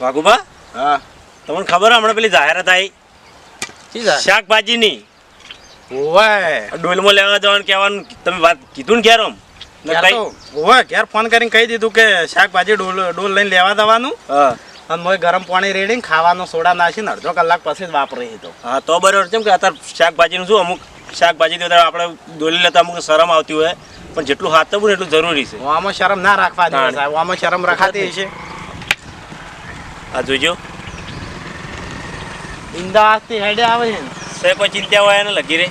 વાઘુબા? હા. તમને ખબર હમણાં પેલી જાહેરાત આવી શાકભાજીની. ઓવે ડોલમાં લેવા જવાનું કહેવાનું તમે વાત કીધું ને ક્યારે તો ઓવે ઘેર ફોન કરીને કહી દીધું કે શાકભાજી ડોલ ડોલ લઈને લેવા દેવાનું હા. અને મોય ગરમ પાણી રેડીને ખાવાનો સોડા નાખીને અડધો કલાક પછી જ વાપરી તો હા તો બરાબર. છે કે અત્યારે શાકભાજીનું શું અમુક શાકભાજી તો આપણે ડોલી લેતા અમુક શરમ આવતી હોય. પણ જેટલું હાથવું ને એટલું જરૂરી છે. આમાં શરમ ના રાખવા આમાં શરમ રખાતી છે આ જોઈજો ઇન્દાસથી હેડે આવે છે ને. સે કોઈ ચિંતા હોય ને લગી રે.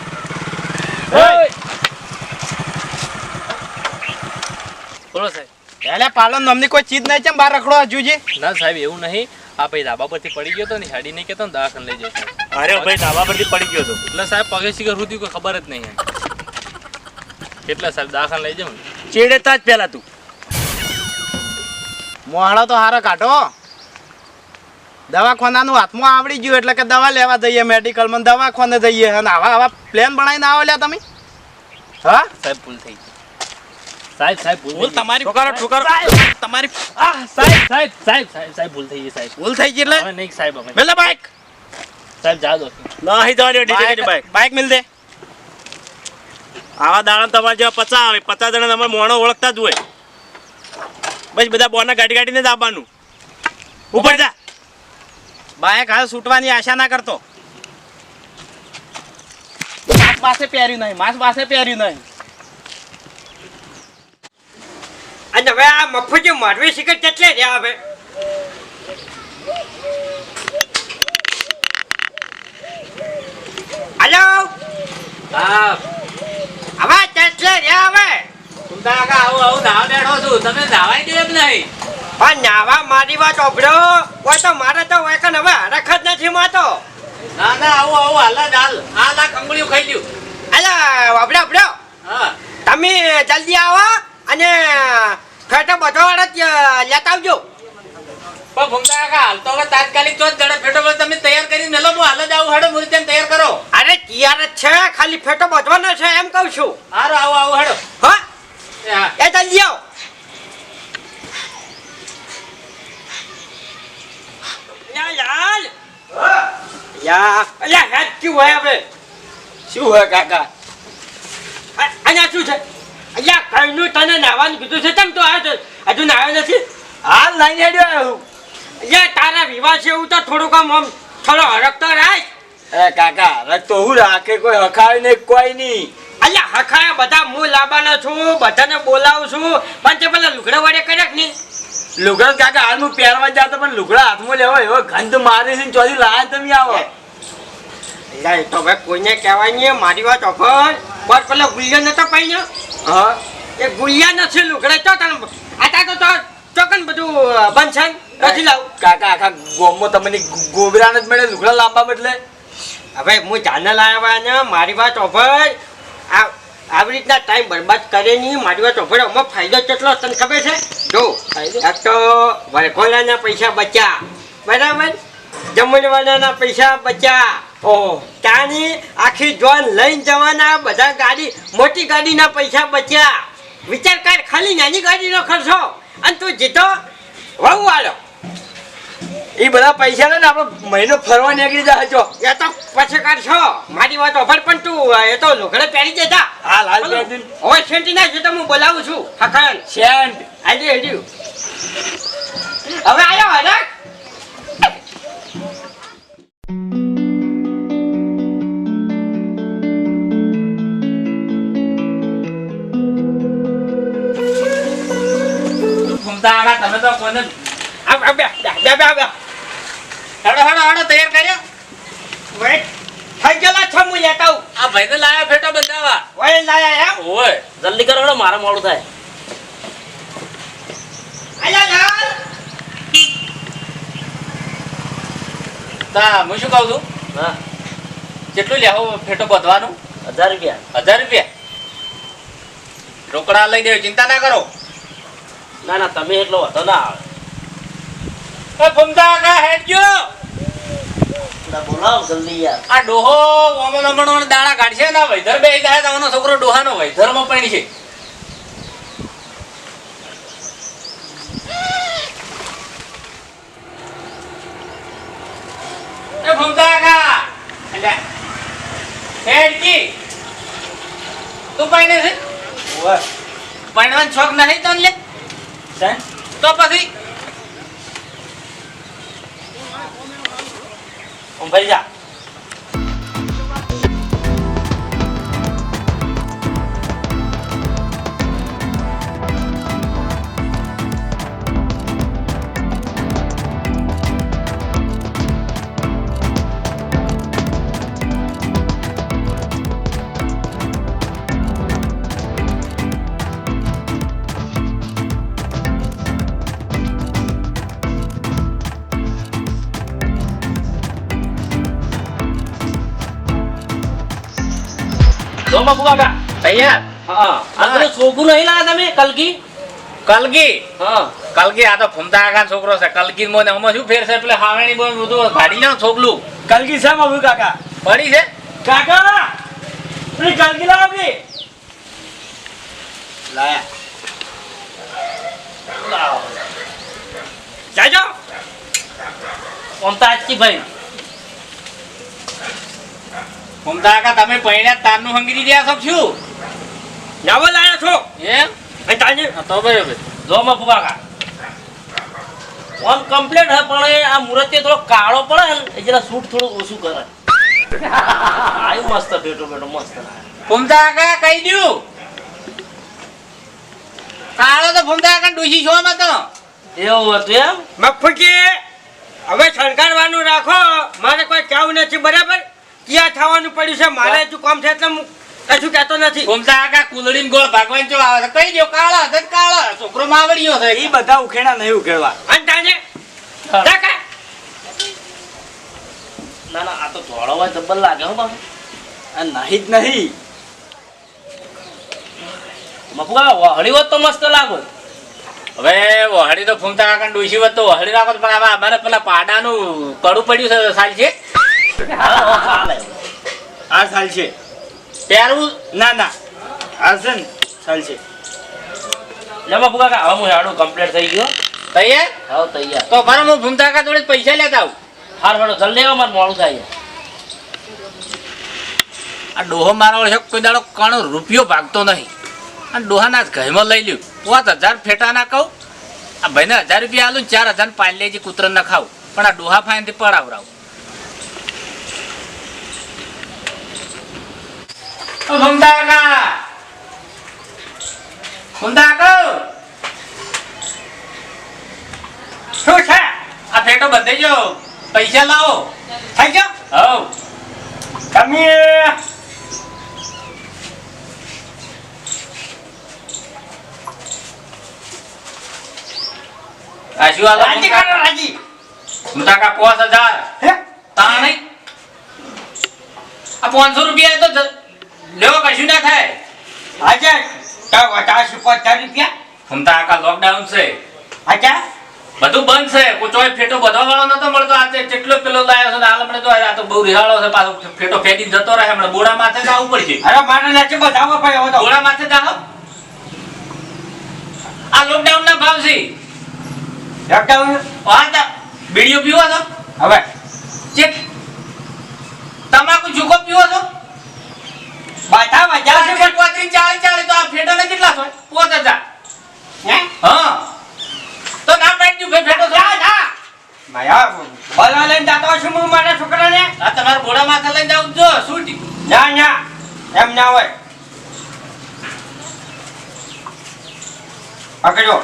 બોલો સાહેબ. એટલે પાલન નમની કોઈ ચીજ નહીં છે બહાર રખડો હજુજી ના સાહેબ એવું નહીં. આ પછી ધાબા પરથી પડી ગયો તો ને હેડી નહીં કેતો ને દવાખાને લઈ જશે. અરે ભાઈ ધાબા પરથી પડી ગયો હતો એટલે સાહેબ પગે શીખર સુધી કોઈ ખબર જ નહીં કેટલા સાહેબ દવાખાને લઈ જાઉં ચેડેતા જ પેલા તું. મોહાળો તો હારો કાઢો. દવાખાનાનું હાથમાં આવડી ગયું એટલે કે દવા લેવા જઈએ મેડિકલમાં દવાખાને જઈએ. અને આવા આવા પ્લેન બનાવીને આવો લ્યા તમે. હા? સાહેબ ભૂલ થઈ સાહેબ સાહેબ ભૂલ તમારી ઠોકારો, ઠોકારો. તમારી સાહેબ સાહેબ સાહેબ સાહેબ સાહેબ ભૂલ થઈ ગઈ સાહેબ. ભૂલ થઈ ગઈ એટલે? હવે નહીં સાહેબ હવે મેલે બાઈક સાહેબ જા દો. નહીં તમારી ડીજે કે બાઈક બાઈક મિલ દે. આવા દાડા તમારે જેવા પચાસ આવે. પચાસ જણા તમારે મોણો ઓળખતા જ હોય. બસ બધા બોના ગાડી ગાડીને જ આવવાનું. ઉપર જા. બાઈક હાલ છૂટવાની આશા ના કરતો. માસ પાસે પહેર્યું નહીં માસ પાસે પહેર્યું નહીં. અને હવે આ મફત મારવી શીખર કેટલે રહ્યા હવે? હલો? હા હવે કેટલે રહ્યા હવે? કાકા આવું આવું નાવા બેઠો છું. તમે નાવાય દે એમ નહીં. પણ નાવા મારી વાત ઓભળો હોય તો મારે તો હોય કન હવે હરખ જ નથી માતો ના ના આવું આવું હાલ જ હાલ. હાલ આ કંગળીઓ ખાઈ લ્યું. અલા ઓભળો ઓભળો હા. તમે જલ્દી આવો અને ફેટો બધો વાળા લેતા આવજો. પણ ભૂમતા કાકા હાલ તો હવે તાત્કાલિક તો જડે ફેટો બધો તમે તૈયાર કરીને મેલો હું હાલ જ આવું હેડો મૂર્તિ તૈયાર કરો. અરે તૈયાર જ છે ખાલી ફેટો બધવાનો છે એમ કહું છું. હારો આવો આવો હડો. હા? એ હા. એ જલ્દી આવો. યા યાર યા અલ્યા હેડ ક્યું હોય હવે શું હોય કાકા? અહીંયા શું છે? અલ્યા કઈનું તને નાવાનું કીધું છે. તેમ તો આવ્યો છે હજુ નાયો નથી? હાલ નહીં હેડ્યો આવ્યું અલ્યા તારા વિવાહ છે એવું તો થોડુંક આમ આમ થોડો હરક તો રાખ. એ કાકા રખ તો હું રાખે કોઈ હખાય નહીં કોઈ નહીં. અલ્યા હખાયા બધા હું લાવવાનો છું બધાને બોલાવું છું. પણ તે પેલા લુગડા વડે કર્યા નહીં? લુગડા કાકા હાલ પહેરવા જતા પણ લુગડા હાથમાં લેવો એવો ગંધ મારી છે ને ચોથી લાયા તમે આવો. એ તો ભાઈ કોઈને કહેવાય નહીં મારી વાત અફર પર પેલા ગુલિયા નતો પાઈ હા. એ ગુલિયા નથી લુગડા તો તને આ તો તો ચોકન બધું બનશે નથી લાવું. કાકા આખા ગોમમાં તમને ગોબરા જ મળે લુગડા લાંબા બદલે. હવે હું જાને લાવ્યા ને મારી વાત અફર આ આવી રીતના ટાઈમ બરબાદ કરે નહીં મારી વાત અફર અમારો ફાયદો કેટલો તને ખબર છે? જો એક તો વરઘોડાના પૈસા બચ્યા. બરાબર? જમણવાના પૈસા બચ્યા. ઓહો. ત્યાંની આખી જોન લઈને જવાના બધા ગાડી મોટી ગાડીના પૈસા બચ્યા. વિચાર કર ખાલી નાની ગાડીનો ખર્ચો. અને તું જીતો. વહુ વાળો એ બધા પૈસા ને આપણે મહિનો ફરવા નીકળી જાય જો એ તો પછી કરશો મારી વાત ઓફર પણ તું એ તો લોખડે પહેરી દેતા હાલ પહેરી હવે સેન્ટી ના છે તો હું બોલાવું છું. હખાન સેન્ટ આજે હેડ્યું હવે આયો હરક તમે તો કોને આ બે બે બે બે. હેડો હેડો હેડો તૈયાર કર્યો? વેટ. થઈ ગયેલા છે હું લેતા આવું. આ ભાઈને લાયા ફેટો બંધાવા ઓય લાયા એમ? ઓય જલ્દી કરો હેડો, મારે મોડું થાય. આયા લાલ. તા હું શું કહું છું? હા. કેટલું લેવો ફેટો બધવાનું? હજાર રૂપિયા. હજાર રૂપિયા? રોકડા લઈ દેજો ચિંતા ના કરો. ના ના તમે એટલો વધો ના આવે. ભૂમતા હેડ હેડજો. બોલાવો જલ્દી યાર. આ ડોહો ઓમો નમણો દાણા કાઢશે ને વૈધર બે જાય તમારો છોકરો ડોહાનો વૈધરમાં પડી છે. ભૂમતા કાકા અલ્યા હેડકી તું પાઈને છે? પાણવાનો શોખ નહીં તને લે? તો પછી ભાઈ જા જોમાં કાકા? તૈયાર હા આ છોકરું નહીં લાયા તમે કલકી? કલગી હા. કલગી આ તો ભૂમતા કાકા છોકરો છે. કલગી મોને અમે શું ફેર છે? એટલે હાવેણી બોલ બધું ગાડી લો છોકલું. કલગી છે બાબુ કાકા? પડી છે? કાકા! પેલી કલગી લાવ કે લાયા. જાજો. ઓમતા આજકી ભાઈ. કાકા તમે પૈણ્યા તારનું હંગરી રહ્યા છો શું? નવો લાયા છો? એમ? અને તાજે? હા, તો બરાબર. જોમાં ફુગાકા ઓન કમ્પ્લેટ હે પણ આ મુરતે થોડો કાળો પડે ને જરા સૂટ થોડું ઓછું કરે. આયું મસ્ત બેઠો બેઠો મસ્ત. કાકા કહી દ્યું. કાળો તો કાકા ડૂસી છો માં તો. એવું હતું એમ? મફુજી હવે શણગારવાનું રાખો. મારે કોઈ કેવું નથી બરાબર? ક્યાં થવાનું પડ્યું છે? મારે હજુ કામ છે એટલે હું કશું કહેતો નથી. ભૂમતા કાકા કુલડીન ગોળ ભાગવાન જો આવે કઈ દો કાળા છે કાળા. છોકરો માવડીયો છે. એ બધા ઉખેડા નહીં ઉખેડવા અને તાને કાકા ના ના આ તો ધોળો જબ્બલ લાગે હો બાપુ આ નહીં જ નહીં. મફુગા વહળી હોત તો મસ્ત લાગો હવે વહડી તો ફૂમતા કાકા ડૂસી વત તો વહળી રાખો પણ આવા અમારે પેલા પાડાનું કડું પડ્યું છે સાલ છે. આ સાલ છે. પહેરવું? ના ના. આ છે ને સાલ છે. લેમાં ફુગાકા હવે હું હેડું કમ્પ્લીટ થઈ ગયો. તૈયાર? તો ફરો હું ભૂમતા જોડે પૈસા લેતા આવું. હાર હેડો જલ્દી આવો મારે મોડું થાય. આ ડોહો મારો છે કોઈ દાડો કાણો રૂપિયો ભાગતો નહીં. આ ડોહાના જ ઘરમાં લઈ લ્યું. પાંચ હજાર ફેટા ના કહું આ ભાઈને હજાર રૂપિયા આલું ચાર હજાર પાલેજી કૂતર ના ખાવું પણ આ ડોહા ફાઈનથી પડાવરાવું ભમતા કા ભમતા કહું શું છે આ ફેટો બંધાઈ ગયો પૈસા લાવો થઈ ગયો હવ તમે આ શું આલો રાજી કરો રાજી ભમતા કા પાંચ હજાર હે તા નહીં આ પાંચસો રૂપિયા તો લેવો કશું ના થાય. આજે તો ઉપર પચાસ રૂપિયા. ફમતા આખા લોકડાઉન છે. અચ્છા બધું બંધ છે. કોઈ ફેટો બધો વાળો નતો મળતો. આજે કેટલો પેલો લાયો છે હાલ મને તો આ તો બહુ રિહાળો છે. પાછો ફેટો ફેટી જતો રહે. હમણાં બોડા માથે જ આવવું પડશે અરે મારે નથી બતાવો ભાઈ હવે તો. બોડા માથે જ આ લોકડાઉન ના ભાવ છે. લોકડાઉન હા તા બીડીઓ પીવો છો? હવે. ચેક. તમાકુ જુકો પીવો છો? જાવ ચાલીસ પોત્રીસ ચાલે ચાલીસ તો આ ફેટો ને કેટલા થાય? પોત હજાર હે? હા. તો ના પાડી દઉં ભાઈ ફેટો જા જા માયા બોલવા લઈને જાતો છું હું મારા છોકરાને? આ તમારા માથે લઈને જાવ જો શું ના ના. એમ ના હોય. પકડ્યો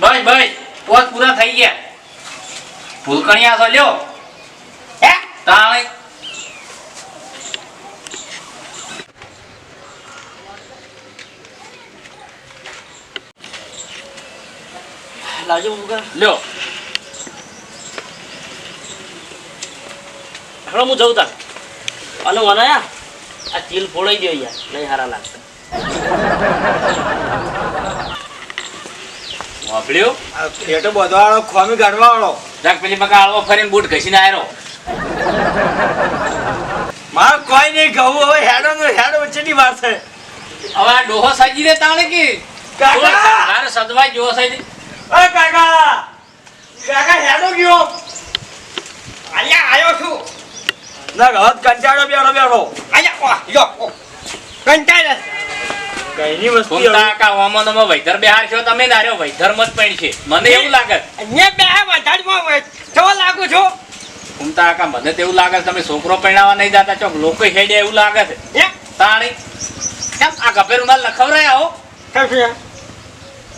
ભાઈ ભાઈ પોત પૂરા થઈ ગયા. ફૂલકણિયા છો લ્યો. હે તાણે. લાવજો મુગા લ્યો. હળો હું જઉં તા અને વનાયા આ ચીલ ફોડાઈ દો યાર નહીં હારા લાગતા. વાપડ્યો આ પેટો બધવાળો ખોમી કાઢવા વાળો જાક પેલી મકા આળવો ફરીને બૂટ ઘસીને આવ્યો મારે કોઈ નહીં કહું હવે હેડો નો હેડો વચ્ચેની વાત છે. હવે આ ડોહો સાજી દે તાણે કે? કાકા! તારે સદવાઈ જેવો છે અરે કાકા! કાકા હેડો ગયો. અહીંયા આવ્યો છું. ના ઘર કંટાળો બેઠો બેઠો. અહીંયા યો કંટાળે. કઈની વસ્તુ કાકા ઓમો નમો વૈધર બેહાર છો તમે નાર્યો વૈધર મત પણ છે મને એવું લાગે. ને બે વધારમાં કેવો લાગુ છું? ફૂમતા કાકા મને તો એવું લાગે છે તમે છોકરો પહેણાવા નહીં જતા ચોક લોકો હેડે એવું લાગે છે. તાણી. કેમ? આ ગભેર માલ લખવરાય આવો કેમ છે?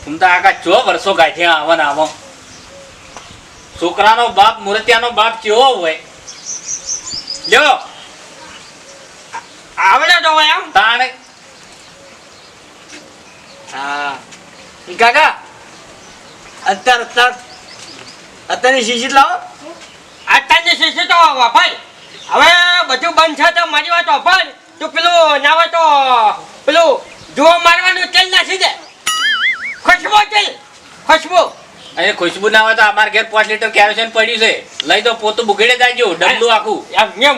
ફૂમતા કાકા ચો વર્ષો ગાંઠ્યા આવો ને આવો. છોકરાનો બાપ મૂર્તિયાનો બાપ કેવો હોય? લ્યો. આવડે તો હોય એમ. તાણે. હા. કાકા અત્યાર અત્યાર અત્યારની શીશી લાવો. અત્યારની શીશી તો વાપર હવે બધું બંધ છે તો મારી વાત વાપર તું પેલું ના હોય તો પેલું જુઓ મારવાનું તેલ નાખી દે. ખુશબુ તેલ. ખુશબુ. અરે ખુશ્બુ ના હોય તો અમારા ઘેર પાંચ લીટર કેરોસીન પડ્યું છે. લઈ તો પોતું બુગડે જાજો ડબલું આખું. એમ ને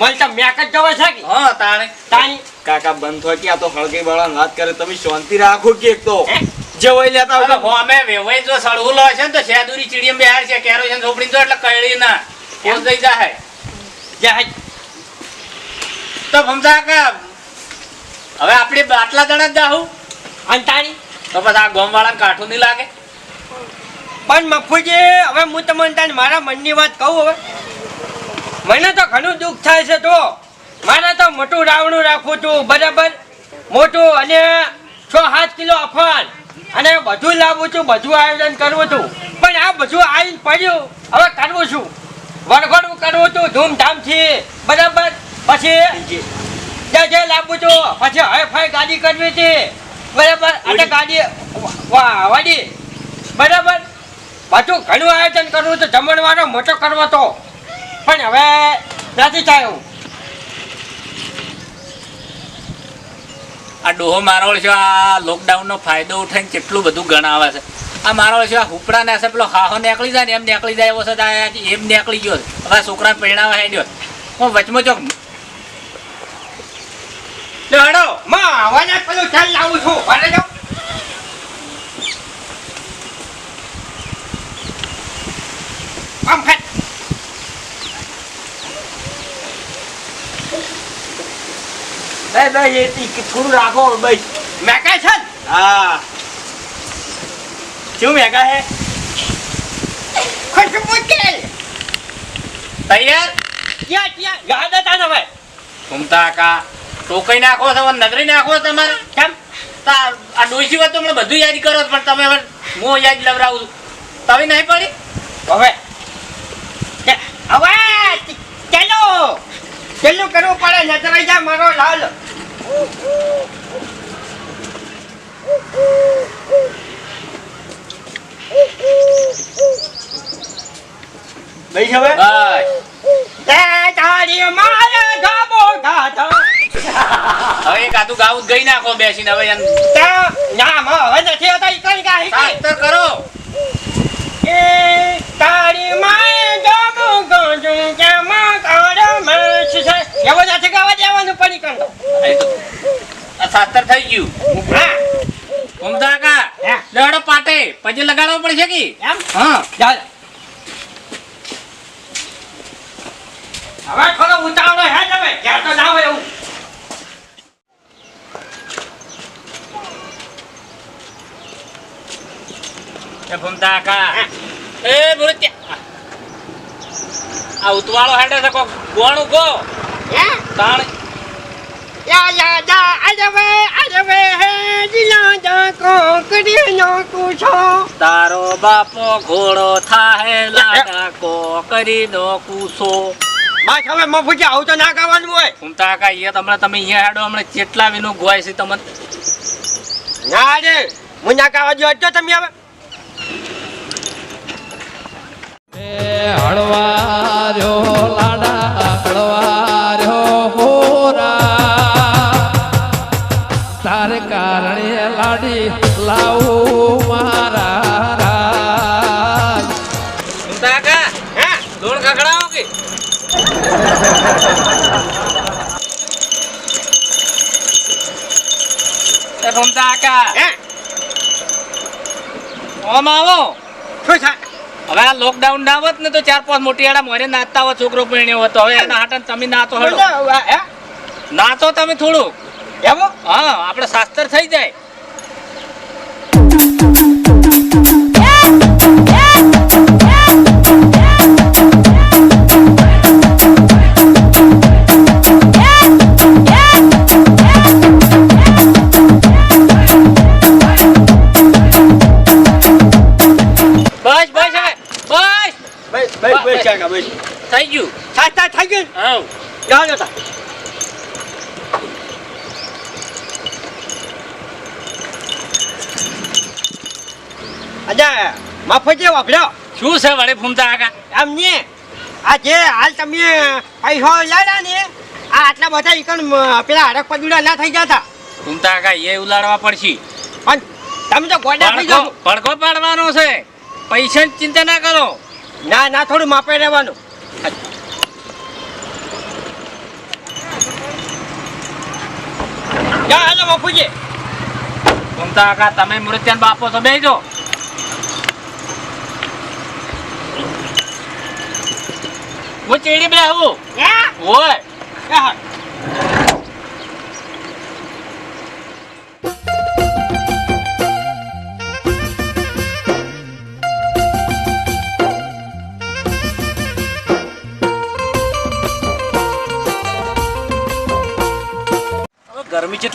મળતા મેક જ જવા છે કે. હા તાણે. તાણી. કાકા બંધ થાય કે આ તો હળગી વાળા વાત કરે તમે શાંતિ રાખો કે એક તો? જે હોય લેતા હોય અમે વેવાઈ જો સળવું લો છે ને તો શેદુરી ચીડીમ બેહાર છે કેરો છે ઝોપડી જો એટલે કળી ના. પોસ દઈ જાય. જે હાય. તો ભમતા કે હવે આપણે આટલા જણા જ જાહું. અંતાણી તો પછી આ ગોમ વાળા કાઠું નહીં લાગે? પણ મફુજી હવે હું તમને તાને મારા મનની વાત કહું હવે. મને તો ઘણું દુઃખ થાય છે તો મારે તો મોટું રાવણું રાખવું છું બરાબર? મોટું અને છ સાત કિલો અફાન. અને બધું લાવું છું બધું આયોજન કરવું છું. પણ આ બધું આવીને પડ્યું હવે કરવું છું વરઘોડવું કરવું છું ધૂમધામથી. બરાબર? પછી જે. જે લાવવું છું પછી હવે ગાડી કરવી હતી બરાબર? અને ગાડી વાડી. બરાબર? બધું ઘણું આયોજન કરવું તો જમણવાનો મોટો કરવો તો. પણ હવે નથી થયું આ ડોહો મારવળ છે આ લોકડાઉન નો ફાયદો ઉઠાઈને કેટલું બધું ગણાવે છે. આ મારવળ છે આ હુપડા ને પેલો હાહો નીકળી જાય ને એમ નીકળી જાય એવો છે એમ નીકળી ગયો. હવે છોકરા પહેણાવા હેડ્યો હું વચમાં ચોક આમ ફેટ બે બે એ થોડું રાખો બસ મેકાય છે? હા. શું મેગા હે ખુશબુ તેલ તૈયાર? ક્યાં ક્યાં? ગાડા તા તમે. ઘૂમતા કા? ટોકાઈ નાખો છો હવે નગરી નાખો તમારે? કેમ? આ ડોસી વાત તો મને બધું યાદ કરો પણ તમે હવે હું યાદ લવરાવું છું. તમે નહીં પડી? હવે. હવે ચાલો ચાલુ કરવું પડે? નજરાઈ જા મારો લાલ. બઈ હવે હવે એક આતું ગાવું ગઈ નાખો બેસીને હવે એમ તે ના માં હવે નથી હોતા કઈ સાફ તો કરો એ તારી માએ ગાબો ગાધો કે માં કાળો માસ છે એવો તો થઈ ગયું. ઉમદા કા લેડો પાટે. પછી લગાડવો પડશે કે? એમ? હા. હવે થોડો ઉતાવળો હે તમે. ક્યાં તો જાવ એવું. એ ઘૂમતા કા એ મૃત્યા આ ઉતવાળો હેડે છે કોક ગોણું ગો હે? તાણ યા યા જા હે દિલા જા નો કુછો. તારો બાપો ઘોડો થાહે લાડા કો કરી નો કૂસો. બસ હવે મફુજી આવું તો ના ગાવાનું હોય. ઘૂમતા કા એ તમને તમે અહીંયા હેડો હમણાં કેટલા વિનો ગોય છે તમને. ના રે હું ના કાવા જો તો તમે હવે. હળવાર્યો લાડા હળવાર્યો એ ઘૂમતા ઓમ આવો. શું થાય હવે આ લોકડાઉન ના હોત ને તો ચાર પાંચ મોટી આડા મોરે નાચતા હોય છોકરો પરણ્યો હતો. હવે એના હાટન તમે નાચો હળો બોલો, હે? નાચો તમે થોડું એમ હા આપણે શાસ્ત્ર થઈ જાય. ભાઈ ભાઈ ચાકા ભાઈ થઈ ગયું. થાય થાય થઈ ગયું? હા જાઓ જતા અજા મફતે વાપર્યો શું છે વડે ફૂમતા આગા? આમ ને. આ જે હાલ તમે પૈસો લાવ્યા ને આ આટલા બધા ઈકણ પેલા હડક પદુડા ના થઈ જતા ફૂમતા આગા એ ઉલાડવા પડશે. પણ તમે તો ગોડા થઈ જાઓ પડઘો પાડવાનો છે. પૈસાની ચિંતા ના કરો. ના ના થોડું માપે રહેવાનું. હાલો બાપુજી. ફૂમતા આગા તમે મૃત્યાન બાપો તો બેજો હું ચીડી બે આવું ઓય.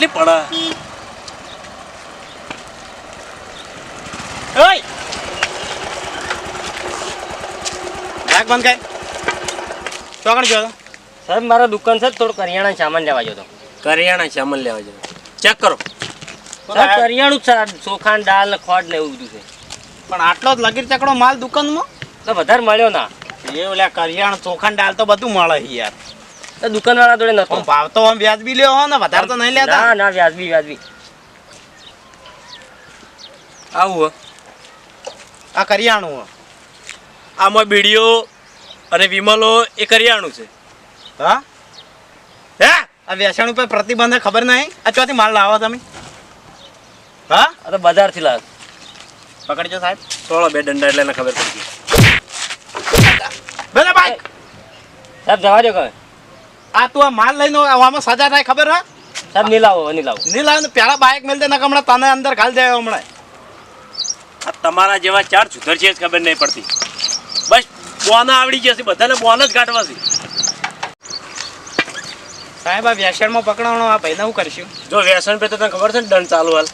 કેટલી પડે. ઓય! રાખ બંધ કર. ચોકણ ગયો તો? સાહેબ મારા દુકાન છે થોડું કરિયાણા સામાન લેવા જતો કરિયાણા સામાન લેવા ચેક કરો. સાહેબ કરિયાણું છે. ચોખાન દાળ ને ખોડ ને એવું બધું છે. પણ આટલો જ લગીર ચકડો માલ દુકાનમાં? તો વધારે મળ્યો ના. એ ઓલા કરિયાણ ચોખાન દાળ તો બધું મળે યાર. તો દુકાનવાળા જોડે નતો. ભાવ તો આમ વ્યાજબી લ્યો હો ને વધારે તો નહીં લેતા. ના ના વ્યાજબી વ્યાજબી. આવું હો. આ કરિયાણું હો. આમાં બીડીઓ અને વિમલો એ કરિયાણું છે. હા? હે? આ વ્યસન ઉપર પ્રતિબંધ ખબર નહીં? આ ચોથી માલ લાવો તમે? હા? અરે તો બજારથી લાવ. પકડજો સાહેબ. થોડો બે દંડા એટલે એને ખબર પડી ગઈ. ભલે ભાઈ. સાહેબ જવા દો કઈ. આ તું આ માલ લઈને આમાં સજા થાય ખબર હા? સાહેબ નહીં લાવો નહીં લાવો. નહીં લાવે ને પેલા બાઇક મેલ દે ને હમણાં તને અંદર ખાલી દે હમણાં. આ તમારા જેવા ચાર સુધર છે ખબર નહીં પડતી. બસ બોના આવડી જશે બધાને બોન જ કાઢવા છે. સાહેબ આ વ્યસનમાં પકડવાનો આ ભાઈને હું કરશું? જો વ્યસન પે તો તને ખબર છે ને દંડ ચાલુ હાલ.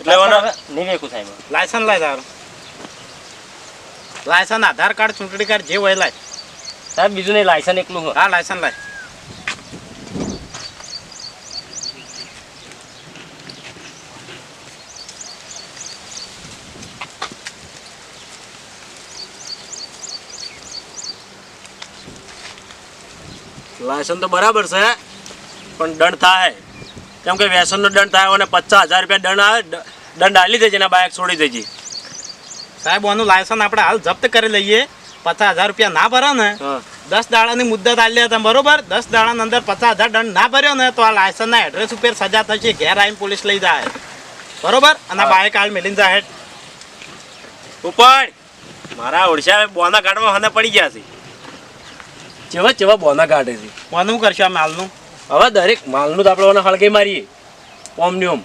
એટલે સાહેબ, એવાનો હવે નહીં વેકું સાહેબ. લાયસન્સ લાય તારું. લાયસન્સ આધાર કાર્ડ ચૂંટણી કાર્ડ જે હોય લાય. સાહેબ બીજું નહીં લાયસન્સ એકલું હા લાયસન્સ લાય. લાયસન્સ તો બરાબર છે પણ દંડ થાય. કેમ કે વ્યસનનો દંડ થાય અને પચાસ હજાર રૂપિયા દંડ આવે દંડ હાલી દેજે ને બાઇક છોડી દેજે. સાહેબ આનું લાયસન્સ આપણે હાલ જપ્ત કરી લઈએ. પચાસ હજાર રૂપિયા ના ભરો ને હા. દસ દાડાની મુદ્દત આલી હતા બરોબર દસ દાડા અંદર પચાસ હજાર દંડ ના ભર્યો ને તો આ લાયસન્સના એડ્રેસ ઉપર સજા થશે ઘેર આવીને પોલીસ લઈ જાય. બરોબર? અને આ કાલ હાલ મેલીને જાય. ઉપાડ. મારા ઓડિશા બોના કાઢવા હને પડી ગયા છે. જેવા ચેવા બોના કાઢે છે. બોનું કરશું આ માલનું? હવે દરેક માલનું તો આપણે ઓને હળગે મારીએ ઓમ ને ઓમ.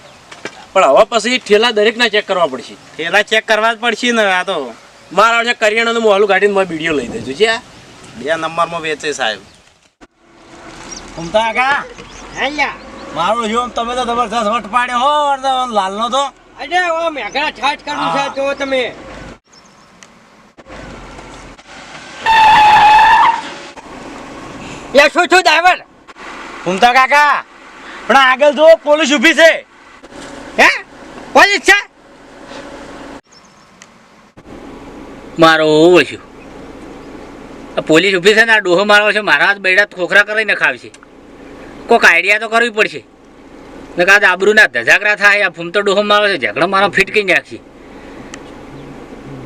પણ હવે પછી ઠેલા દરેકના ચેક કરવા પડશે. થેલા ચેક કરવા જ પડશે ને આ તો. મારા ઓડિશા કરિયાણાનું મોહલું કાઢીને મારે વીડિયો લઈ દેજો છે બે નંબરમાં વેચે સાહેબ. ઘૂમતા કા હેલ્યા મારો જો તમે તો જબરદસ્ત વટ પાડ્યો હો અડધો લાલનો તો. અરે ઓ મેઘા છાટ કરું છે તો તમે. એ શું છું ડ્રાઈવર ઘૂમતા કાકા પણ આગળ જો પોલીસ ઊભી છે. હે? પોલીસ છે? મારો ઓવો છું. પોલીસ ઊભી છે ને આ ડોહો મારો છે મારા હાથ બેડા ખોખરા કરીને ખાવશે કોઈક આઈડિયા તો કરવી પડશે. ને કાં આબરૂના ધજાગરા થાય આ ફૂમતો ડોહો મારો છે ઝઘડો મારો ફીટકી નાખશે.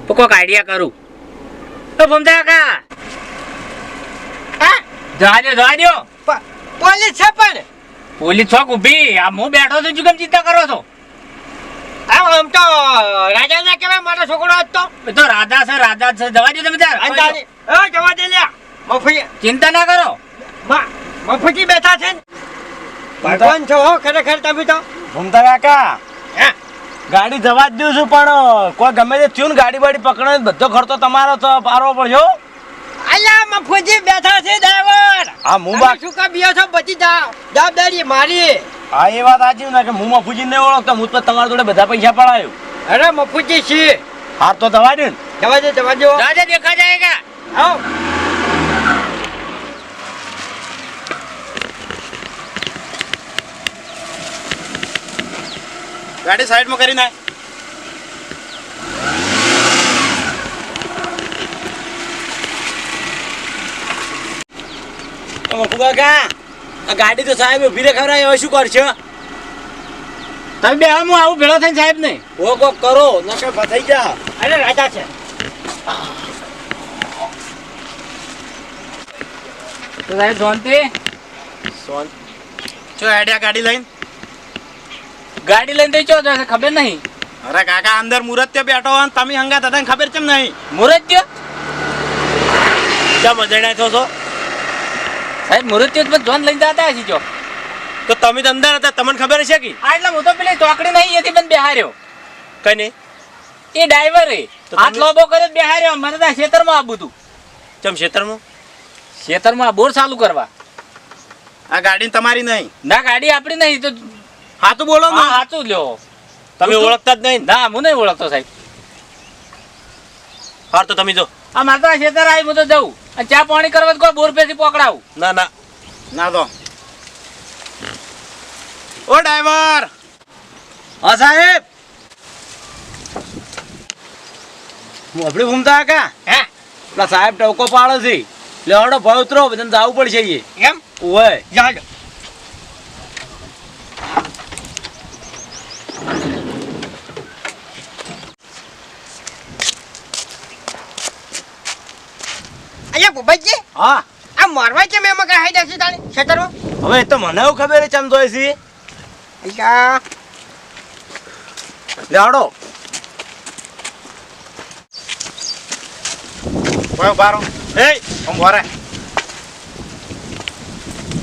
તો કોઈક આઈડિયા કરું. તો ફૂમતા કાકા! હા? જવા દો જવા દો પોલીસ છે પણ. પોલીસ છોક ઊભી આ હું બેઠો છું કેમ ચિંતા કરો છો? આમ આમ તો રાજાને કેવાય મારો છોકરો હતો? તો રાધા છે રાધા છે. જવા દો તમે તાર એ જવા દે લ્યા. મફી ચિંતા ના કરો. મા- મફુજી બેઠા છે? ભગવાન છો હો ખરેખર તમે તો. ભૂમતા કાકા? ગાડી જવા જ દઉં છું પણ કોઈ ગમે તે થયું ને ગાડી બાડી પકડે બધો ખર્ચો તમારો તો પારવો પડ્યો. અલ્યા મફુજી બેઠા છે ડ્રાઈવર. હા હું તમે બા શું કામ છો? બચી જા- જવાબદારી મારી. હા એ વાત સાચી ને કે હું મફુજી ને ઓળખતો હું તો તમારા જોડે બધા પૈસા પડાયો. અરે મફુજી છીએ. હા તો દવા દે ને. જવા દે દવા દે. રાજા દેખા જાયગા આવો. ગાડી સાઈડમાં કરી નાખ. મફુ કાકા આ ગાડી તો સાહેબ ઊભી રે હવે શું કરશો? તમે બે હું આવું ભેળો થઈને સાહેબ નહીં. ઓ કોક કરો નકર ફસાઈ જા. અરે રાજા છે. તો સાહેબ શાંતિ? સોન ચો આઈડિયા ગાડી લઈને? ગાડી લઈને તો ચો જશે ખબર નહીં? અરે કાકા અંદર મુરત બેઠો હોય તમે હંગા તને ખબર કેમ નહીં? મુરત્ય? ક્યાં મજાણા થયો છો? સાહેબ જોન લઈને જતા હશે જો. તો તમે તો અંદર હતા તમને ખબર હશે કે? આ એટલે હું તો પેલી ચોકડી નહીં એથી પણ બેહાર્યો. કઈ નહીં. એ ડ્રાઈવર હાથ લોબો કરે બેહાર્યો મને તો ખેતરમાં આવું તું ચમ ખેતરમાં? ખેતરમાં બોર ચાલુ કરવા. આ ગાડી તમારી નહીં. ના ગાડી આપણી નહીં તો હાથું બોલો ના. સાચું લ્યો. તમે ઓળખતા જ નહીં? ના હું નહીં ઓળખતો સાહેબ. હાર તો તમે જો. આ મારે તો ખેતર આવી હું તો જઉં અને ચા પાણી કરવા તો કોઈ બોર પેથી પકડાવું. ના ના. ના તો. ઓ ડ્રાઈવર! હા સાહેબ. મોફળી ઘૂમતા કા હે? પેલા સાહેબ ટવકો પાડે છે. લેવાડો ભાવ ઉતરો બધાને જવું પડશે એમ? ઓય. જાજો અલ્યા ભૂપતજી હા. આ મારવા કેમ એમાં કાંઈ હાઈ જશે તાણી? ખેતરમાં? હવે એ તો મને એવું ખબર છે ચમ જોઈ છે. અલ્યા લેવાડો. કોઈ બારો એ આમ ભરે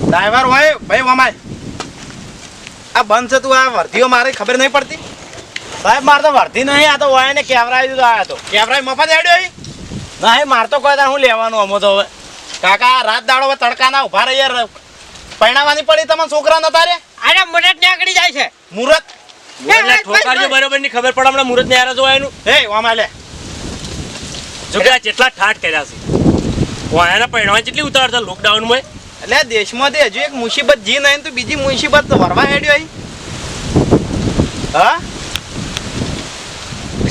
ડ્રાઈવર હોય ભાઈ વમાય. આ બંધ છે તું આ વર્ધીઓ મારી ખબર નહીં પડતી? સાહેબ મારે તો વર્ધી નહીં આ તો હોય ને આવી દીધો આયો તો. કેમેરા મફત હેડ્યો અહીં ના એ માર તો કોઈ હું લેવાનું અમો તો હવે. કાકા રાત દાડો તડકાના ઊભા રહીએ. યાર પડી તમને છોકરા નતા રે? અરે મુરત ને જાય છે. મુરત? એટલે ઠોકારજો બરોબરની ખબર પડે હમણાં મુરત ને આરા જો એનું હે વામા લે જો કે આ જેટલા ઠાઠ કર્યા છે. વાયાના પરણવા જેટલી ઉતાર છે લોકડાઉનમાં એટલે દેશમાંથી હજુ એક મુસીબત જી નહીં તો બીજી મુસીબત તો વરવા હેડ્યો હા?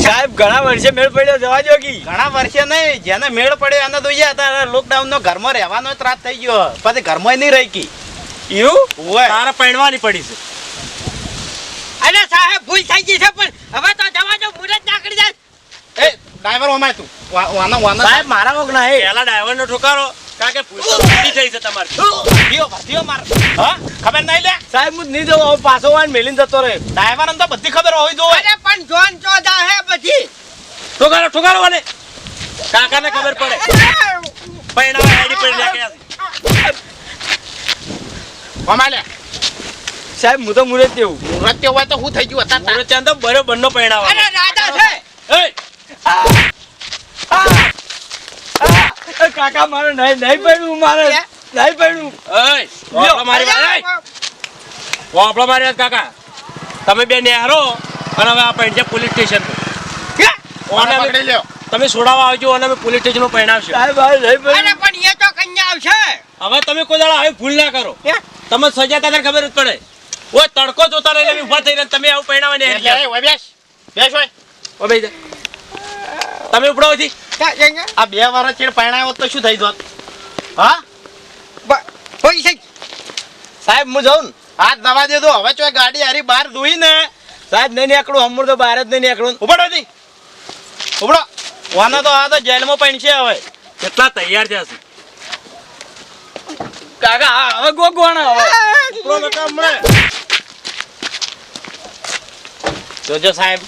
સાહેબ ઘણા વર્ષે મેળ પડ્યો જવા જો ઘણા વર્ષે નહીં જેને મેળ પડ્યો એને તો હતા લોકડાઉન નો ઘરમાં રહેવાનો ત્રાસ થઈ ગયો. પછી ઘરમાં નહીં રહી કી. એવું? હોય તારે પૈણવાની પડી છે. અરે સાહેબ ભૂલ થઈ ગઈ છે પણ હવે તો જવા દો મુરત નાખડી જાય એ ડ્રાઈવર ઓમાય તું. વાના વાના. સાહેબ મારા વગ ના હે પહેલા ડ્રાઈવર નો ઠોકારો કારણ કે ઊંધી થઈ છે તમારી. ભરતીઓ ભરતીઓ માર. હા ખબર નહીં લે? સાહેબ હું નહીં જવું પાછો વાન મેલીને જતો રહે ડ્રાઈવર તો બધી ખબર હોય જો અરે પણ જોન ચોદા હે પછી ઠોકારો ઠોકારો વાને. કાકાને ખબર પડે. પૈણા આઈડી પર લાગ્યા છે. અમાલે સાહેબ હું તો મુરત દેવું મુરત હોય તો હું થઈ ગયું હતા મુરત ચાંદ બરોબર નો પૈણાવા અરે રાજા છે. એ કાકા મારે નહીં નહીં પડ્યું મારે. નહીં પડ્યું. વાપરો મારી કાકા. તમે બે નેહરો અને હવે આ છે પોલીસ સ્ટેશન ઓને પકડી લ્યો. તમે છોડાવવા આવજો અને અમે પોલીસ સ્ટેશનમાં પૈણાવશું પહેણાવશો અરે પણ એ તો કન્યા આવશે. હવે તમે કોઈ દાડા આવી ભૂલ ના કરો? તમે સજા તને ખબર જ પડે. ઓય તડકો જોતા રહીને ઊભા થઈને તમે આવું પૈણાવા ને હેરી ગયા. ઓય બેસ. બેસ હોય ઓ બેહી જા. તમે ઉપડો હતી? આ બે વર્ષ ચેડ પરણાયો તો શું થઈ જોત? હા? સાહેબ હું જાઉં ને. હાથ દવા દે દો હવે ચોય ગાડી હારી બહાર ધોઈ ને. સાહેબ નહીં નીકળું. હમણાં તો બહાર જ નહીં નીકળું. ઉપડો હતી ઉપડો. વાના તો આ તો જેલમાં પણ છે હવે. કેટલા તૈયાર છે. કાકા હવે ગો ગોણા હવે. જોજો સાહેબ.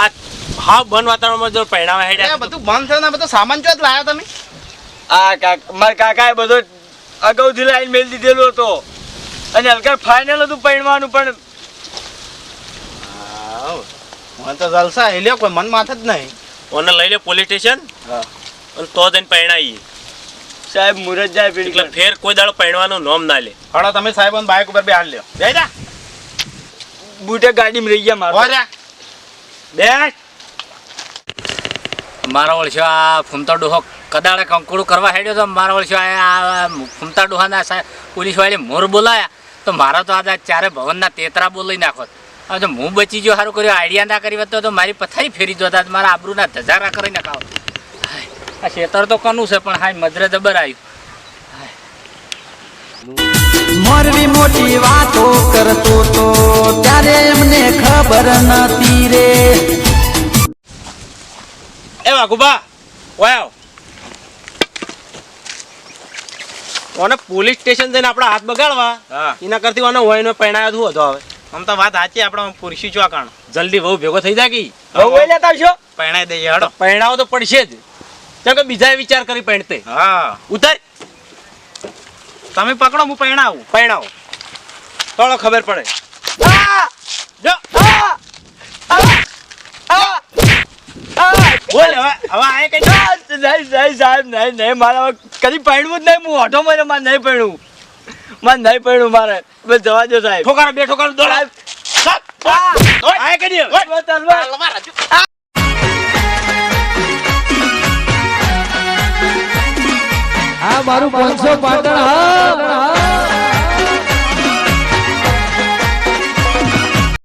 આ હાવ બંધ વાતાવરણમાં જો પહેણાવા એ હેડ્યા બધું બંધ થયું ને બધો સામાન ચો જ લાયા તમે? આ કાકા મારા કાકાએ બધો અગાઉથી લાઈન મેળ દીધેલો હતો. અને હલકા ફાઇનલ હતું પહેરવાનું પણ. મને તો જલસા હેલ્યો કોઈ મન માથે જ નહીં. ઓને લઈ લે પોલીસ સ્ટેશન હા. અને તો જઈને પહેણાઈએ સાહેબ મુરત જાય એટલે ફેર કોઈ દાડો પહેણવાનું નોમ ના લે. હળો તમે સાહેબ બાઇક ઉપર બેહાડ લ્યો. બે જા. બુટે ગાડીમાં રહી ગયા મારો બેસ મારા ઓળશો આ ફૂમતા ડોહો કદાળે કંકુડું કરવા હેડ્યો તો મારા ઓળશો આ ફૂમતા ડોહાના સાહેબ પોલીસ વાળી મોર બોલાયા. તો મારા તો આ ચારે ભવનના તેતરા બોલી નાખો. હવે તો હું બચી ગયો સારું કર્યો. આઈડિયા ના કરી હોત તો મારી પથારી ફેરી જોતા મારા આબરૂના ધજારા કરી નાખાવ. આ ખેતર તો કનું છે, પણ હા મધરે જબર આવ્યું મોરવી મોટી વાતો કરતો તો, ત્યારે એમને ખબર નતી રે. એ વાઘુબા આવ ઓને પોલીસ સ્ટેશન જઈને આપણા હાથ બગાડવા. એના કરતી ઓને હોય પહેણાયો શું હતો હવે. આમ તો વાત સાચી આપણે પુરુષી ચો કાણ જલ્દી બહુ ભેગો થઈ જાય કી. બહુ લેતા આવશો પહેણાઈ દઈએ હડો. પહેણાવો તો પડશે જ. કેમ કે બીજાએ વિચાર કરી પહેણતે. હા. ઉતર. તમે પકડો હું પહેણાવું. પહેણાવો. થોડો ખબર પડે. જો. બોલ હવે હવે આ કઈ નહીં નહીં સાહેબ નહીં નહીં મારા કદી પૈણવું જ નહીં હું ઓઢો મને મારે નહીં પૈણવું મારે નહીં પૈણવું મારે. બસ જવા દો સાહેબ. ઠોકારો બે ઠોકારો દોડ. આ દે તલવાર. આ મારું પાંચસો પાટણ હા.